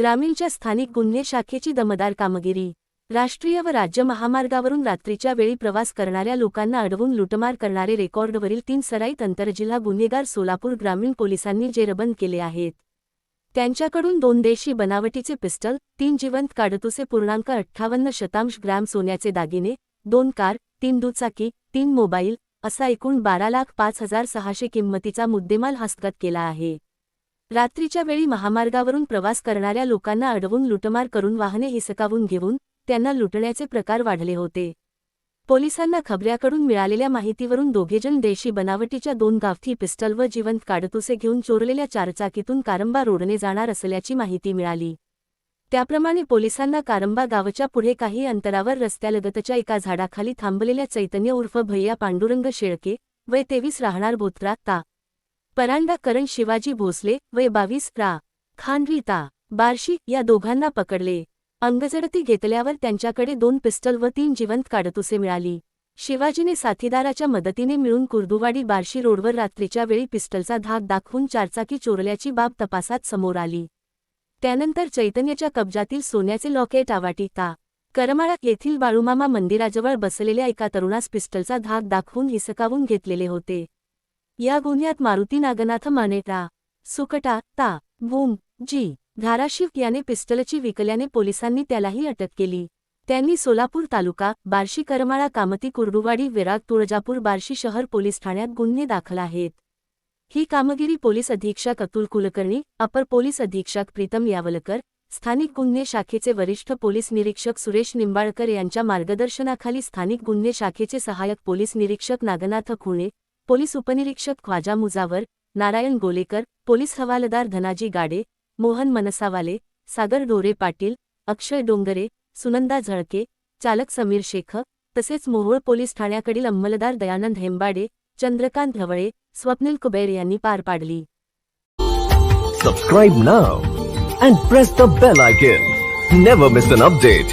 ग्रामीणच्या स्थानिक गुन्हे शाखेची दमदार कामगिरी. राष्ट्रीय व राज्य महामार्गावरून रात्रीच्या वेळी प्रवास करणाऱ्या लोकांना अडवून लुटमार करणारे रेकॉर्डवरील तीन सराईत आंतरजिल्हा गुन्हेगार सोलापूर ग्रामीण पोलिसांनी जेरबंद केले आहेत. त्यांच्याकडून दोन देशी बनावटीचे पिस्टल तीन जिवंत काडतुसे पूर्णांक अठ्ठावन्न शतांश ग्रॅम सोन्याचे दागिने दोन कार तीन दुचाकी तीन मोबाईल असा एकूण बारा लाख पाच हजार सहाशे किंमतीचा मुद्देमाल हस्तगत केला आहे. रात्रीच्या वेळी महामार्गावरून प्रवास करणाऱ्या लोकांना अडवून लुटमार करून वाहने हिसकावून घेऊन त्यांना लुटण्याचे प्रकार वाढले होते. पोलिसांना खबऱ्याकडून मिळालेल्या माहितीवरून दोघेजण देशी बनावटीच्या दोन गावठी पिस्टल व जिवंत काडतुसे घेऊन चोरलेल्या चारचाकीतून कारंबा रोडने जाणार असल्याची माहिती मिळाली. त्याप्रमाणे पोलिसांना कारंबा गावच्या पुढे काही अंतरावर रस्त्यालगतच्या एका झाडाखाली थांबलेल्या चैतन्य उर्फ भैया पांडुरंग शेळके वय तेवीस राहणार बोत्रा ता. परांडा करण शिवाजी भोसले वय बावीस रा. खानवी ता बार्शी या दोघांना पकडले. अंगजडती घेतल्यावर त्यांच्याकडे दोन पिस्टल व तीन जिवंत काडतुसे मिळाली. शिवाजीने साथीदाराच्या मदतीने मिळून कुर्दुवाडी बार्शी रोडवर रात्रीच्या वेळी पिस्टलचा धाक दाखवून चारचाकी चोरल्याची बाब तपासात समोर आली. त्यानंतर चैतन्याच्या कब्जातील सोन्याचे लॉकेट आवाटीता करमाळा येथील बाळूमामा मंदिराजवळ बसलेल्या एका तरुणास पिस्टलचा धाक दाखवून हिसकावून घेतलेले होते. या गुन्ह्यात मारुती नागनाथ मानेटा सुकटा ता भूम जी धाराशिव याने पिस्टलची विकल्याने पोलिसांनी त्यालाही अटक केली. त्यांनी सोलापूर तालुका बार्शी करमाळा कामती कुर्डुवाडी विराग तुळजापूर बार्शी शहर पोलीस ठाण्यात गुन्हे दाखल आहेत. ही कामगिरी पोलीस अधीक्षक अतुल कुलकर्णी अपर पोलीस अधीक्षक प्रीतम यावलकर स्थानिक गुन्हे शाखेचे वरिष्ठ पोलीस निरीक्षक सुरेश निंबाळकर यांच्या मार्गदर्शनाखाली स्थानिक गुन्हे शाखेचे सहाय्यक पोलीस निरीक्षक नागनाथ खुणे पोलीस उपनिरीक्षक ख्वाजा मुजावर नारायण गोलेकर पोलीस हवालदार धनाजी गाडे मोहन मनसावाले सागर ढोरे पाटील अक्षय डोंगरे सुनंदा झळके चालक समीर शेख तसेच मोहोळ पोलीस ठाण्याकडील अंमलदार दयानंद हेंबाडे चंद्रकांत ढवळे स्वप्नील कुबेर यांनी पार पाडली. Subscribe now and press the bell icon never miss an update